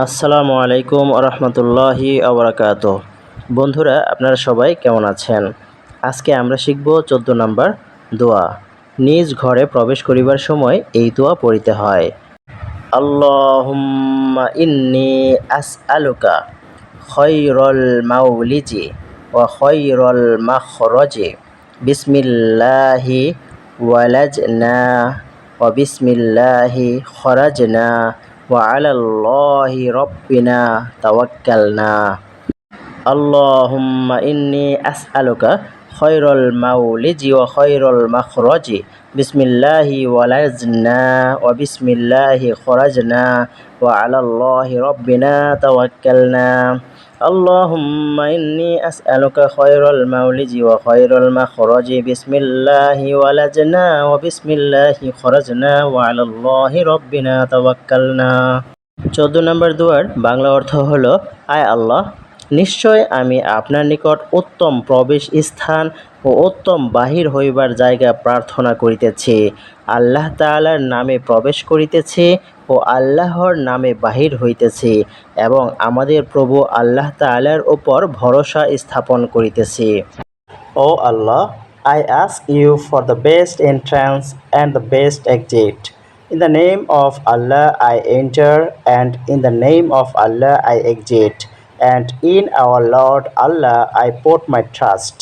আসসালামু আলাইকুম রহমতুল্লাহি আবরাকাত বন্ধুরা, আপনারা সবাই কেমন আছেন? আজকে আমরা শিখব চোদ্দ নম্বর দোয়া। নিজ ঘরে প্রবেশ করিবার সময় এই দোয়া পড়িতে হয়। আল্লাহুম্মা ইন্নি আস আলুকা খৈরল মাউলিজি ও খৈরল মাখরজে। বিসমিল্লাহি ওয়ালাজনা ও বিসমিল্লাহি খরাজনা। وعلى الله ربنا توكلنا. اللهم إني أسألك خير المولج وخير المخرج. بسم الله ولجنا وبسم الله خرجنا. وعلى الله ربنا توكلنا. اللهم إني أسألك خير المولج وخير المخرج بسم الله ولجنا وبسم الله خرجنا وعلى الله ربنا توكلنا চোদ্দ নম্বর দুয়ার বাংলা অর্থ হলো আয় আল্লাহ নিশ্চয় আমি আপনার নিকট উত্তম প্রবেশ স্থান ও উত্তম বাহির হইবার জায়গা প্রার্থনা করিতেছি আল্লাহ তাআলার নামে প্রবেশ করিতেছি ও আল্লাহর নামে বাহির হইতেছি এবং আমাদের প্রভু আল্লাহ তালার ওপর ভরসা স্থাপন করিতেছি। O Allah I ask you for the best entrance and the best exit in the name of Allah I enter and in the name of Allah I exit and in our lord Allah I put my trust